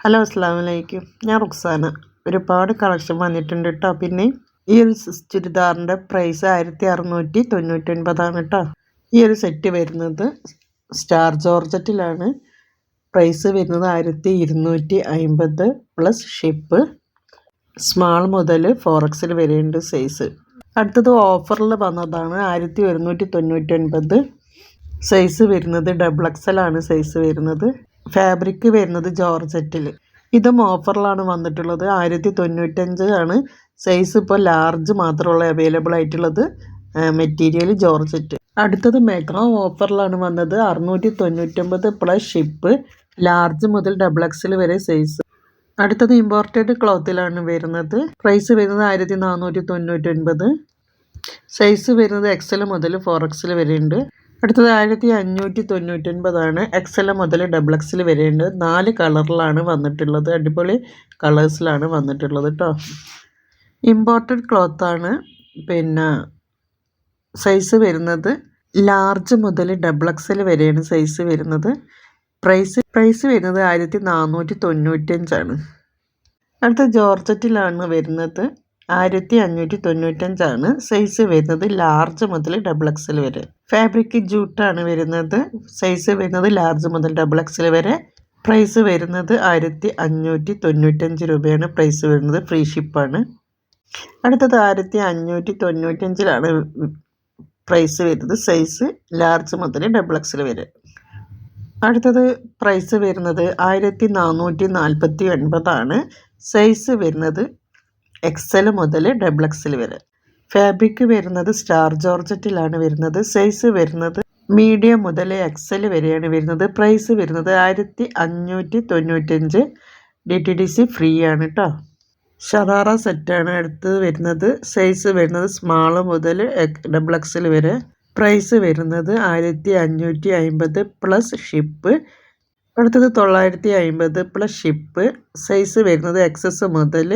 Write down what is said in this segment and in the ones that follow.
Hello അസ്സാം വലൈക്കും ഞാൻ റുക്സാന ഒരുപാട് കളക്ഷൻ വന്നിട്ടുണ്ട് കേട്ടോ പിന്നെ ഈ ഒരു ചുരിദാറിന്റെ പ്രൈസ് ആയിരത്തി അറുന്നൂറ്റി തൊണ്ണൂറ്റൊൻപതാണ് കേട്ടോ ഈ ഒരു സെറ്റ് വരുന്നത് സ്റ്റാർ ജോർജറ്റിലാണ്. പ്രൈസ് വരുന്നത് ആയിരത്തി ഇരുന്നൂറ്റി അമ്പത് പ്ലസ് ഷിപ്പ് സ്മാൾ മുതൽ ഫോറക്സിൽ വരെയുണ്ട് സൈസ് അടുത്തത് ഓഫറിൽ വന്നതാണ് ആയിരത്തി ഒരുന്നൂറ്റി തൊണ്ണൂറ്റൊൻപത് സൈസ് വരുന്നത് ഡബിൾ എക്സലാണ് സൈസ് വരുന്നത്. ഫാബ്രിക് വരുന്നത് ജോർജറ്റിൽ. ഇതും ഓഫറിലാണ് വന്നിട്ടുള്ളത്. ആയിരത്തി തൊണ്ണൂറ്റഞ്ച് ആണ്. സൈസ് ഇപ്പോൾ ലാർജ് മാത്രമുള്ള അവൈലബിൾ ആയിട്ടുള്ളത് മെറ്റീരിയൽ ജോർജറ്റ്. അടുത്തത് മെഗാ ഓഫറിലാണ് വന്നത്. അറുന്നൂറ്റി തൊണ്ണൂറ്റൊമ്പത് പ്ലസ് ഷിപ്പ് ലാർജ് മുതൽ ഡബിൾ എക്സിൽ വരെ സൈസ്. അടുത്തത് ഇമ്പോർട്ടഡ് ക്ലോത്തിലാണ് വരുന്നത്. പ്രൈസ് വരുന്നത് ആയിരത്തി നാനൂറ്റി തൊണ്ണൂറ്റൊൻപത് സൈസ് വരുന്നത് എക്സൽ മുതൽ ഫോർ എക്സൽ വരെ ഉണ്ട്. അടുത്തത് ആയിരത്തി അഞ്ഞൂറ്റി തൊണ്ണൂറ്റൊൻപതാണ് എക്സൽ മുതൽ ഡബിൾ എക്സൽ വരേണ്ടത് നാല് കളറിലാണ് വന്നിട്ടുള്ളത്. അടിപൊളി കളേഴ്സിലാണ് വന്നിട്ടുള്ളത് കേട്ടോ ഇമ്പോർട്ടഡ് ക്ലോത്താണ് പിന്നെ സൈസ് വരുന്നത് ലാർജ് മുതൽ ഡബിൾ എക്സൽ വരെയാണ് സൈസ് വരുന്നത്. പ്രൈസ് പ്രൈസ് വരുന്നത് ആയിരത്തി നാനൂറ്റി തൊണ്ണൂറ്റഞ്ചാണ് അടുത്ത ജോർജറ്റിലാണ് വരുന്നത്. ആയിരത്തി അഞ്ഞൂറ്റി തൊണ്ണൂറ്റഞ്ചാണ് സൈസ് വരുന്നത് ലാർജ് മുതൽ ഡബിൾ എക്സൽ വരെ. ഫാബ്രിക് ജൂട്ടാണ് വരുന്നത്. സൈസ് വരുന്നത് ലാർജ് മുതൽ ഡബിൾ എക്സൽ വരെ. പ്രൈസ് വരുന്നത് ആയിരത്തി അഞ്ഞൂറ്റി തൊണ്ണൂറ്റഞ്ച് രൂപയാണ്. പ്രൈസ് വരുന്നത് ഫ്രീ ഷിപ്പാണ് അടുത്തത് ആയിരത്തി അഞ്ഞൂറ്റി തൊണ്ണൂറ്റഞ്ചിലാണ് പ്രൈസ് വരുന്നത്. സൈസ് ലാർജ് മുതൽ ഡബിൾ എക്സൽ വരെ. അടുത്തത് പ്രൈസ് വരുന്നത് ആയിരത്തി നാനൂറ്റി നാൽപ്പത്തി ഒൻപതാണ് സൈസ് വരുന്നത് എക്സൽ മുതൽ ഡബിൾ എക്സൽ വരെ. ഫാബ്രിക് വരുന്നത് സ്റ്റാർ ജോർജറ്റിലാണ് വരുന്നത് സൈസ് വരുന്നത് മീഡിയം മുതൽ എക്സൽ വരെയാണ് വരുന്നത്. പ്രൈസ് വരുന്നത് ആയിരത്തി അഞ്ഞൂറ്റി തൊണ്ണൂറ്റഞ്ച് D T D C free ആണ് കേട്ടോ ഷറാറ സെറ്റാണ് അടുത്ത് വരുന്നത്. സൈസ് വരുന്നത് സ്മാൾ മുതൽ ഡബിൾ എക്സൽ വരെ. പ്രൈസ് വരുന്നത് ആയിരത്തി അഞ്ഞൂറ്റി അമ്പത് പ്ലസ് ഷിപ്പ് അടുത്തത് തൊള്ളായിരത്തി അമ്പത് പ്ലസ് ഷിപ്പ് സൈസ് വരുന്നത് എക്സസ് മുതൽ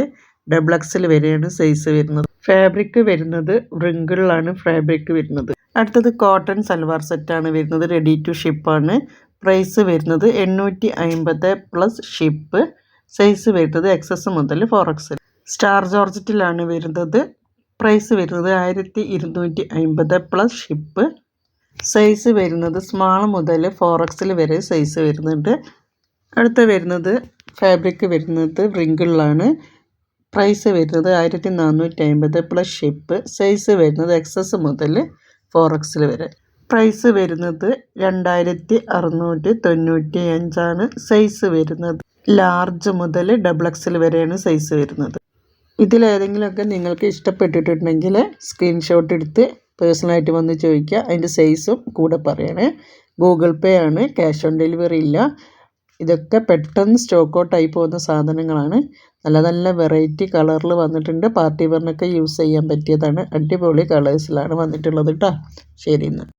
ഡബിൾ എക്സൽ വരെയാണ് സൈസ് വരുന്നത്. ഫാബ്രിക് വരുന്നത് റിങ്കിളിലാണ് ഫാബ്രിക് വരുന്നത്. അടുത്തത് കോട്ടൺ സൽവാർ സെറ്റാണ് വരുന്നത് റെഡി ടു ഷിപ്പാണ് പ്രൈസ് വരുന്നത് എണ്ണൂറ്റി അമ്പത് പ്ലസ് ഷിപ്പ് സൈസ് വരുന്നത് എക്സസ് മുതൽ ഫോർ എക്സൽ സ്റ്റാർ ജോർജറ്റിലാണ് വരുന്നത്. പ്രൈസ് വരുന്നത് ആയിരത്തി ഇരുന്നൂറ്റി അമ്പത് പ്ലസ് ഷിപ്പ് സൈസ് വരുന്നത് സ്മാൾ മുതൽ ഫോർ എക്സിൽ വരെ സൈസ് വരുന്നുണ്ട്. അടുത്ത വരുന്നത് ഫാബ്രിക് വരുന്നത് റിങ്കിളിലാണ് പ്രൈസ് വരുന്നത് ആയിരത്തി നാനൂറ്റി അമ്പത് പ്ലസ് ഷിപ്പ് സൈസ് വരുന്നത് എക്സസ് മുതൽ ഫോർ എക്സിൽ വരെ. പ്രൈസ് വരുന്നത് രണ്ടായിരത്തി അറുന്നൂറ്റി തൊണ്ണൂറ്റി അഞ്ചാണ് സൈസ് വരുന്നത് ലാർജ് മുതൽ ഡബിൾ എക്സിൽ വരെയാണ് സൈസ് വരുന്നത്. ഇതിലേതെങ്കിലുമൊക്കെ നിങ്ങൾക്ക് ഇഷ്ടപ്പെട്ടിട്ടുണ്ടെങ്കിൽ സ്ക്രീൻഷോട്ട് എടുത്ത് പേഴ്സണലായിട്ട് വന്ന് ചോദിക്കുക. അതിന്റെ സൈസും കൂടെ പറയണേ. ഗൂഗിൾ പേ ആണ്. ക്യാഷ് ഓൺ ഡെലിവറി ഇല്ല. ഇതൊക്കെ പെട്ടെന്ന് സ്റ്റോക്ക് ഔട്ട് ആയി പോകുന്ന സാധനങ്ങളാണ്. നല്ല നല്ല വെറൈറ്റി കളറിൽ വന്നിട്ടുണ്ട്. പാർട്ടി വെയറിനൊക്കെ യൂസ് ചെയ്യാൻ പറ്റിയതാണ്. അടിപൊളി കളേഴ്സിലാണ് വന്നിട്ടുള്ളത് കേട്ടോ ശരി എന്നാൽ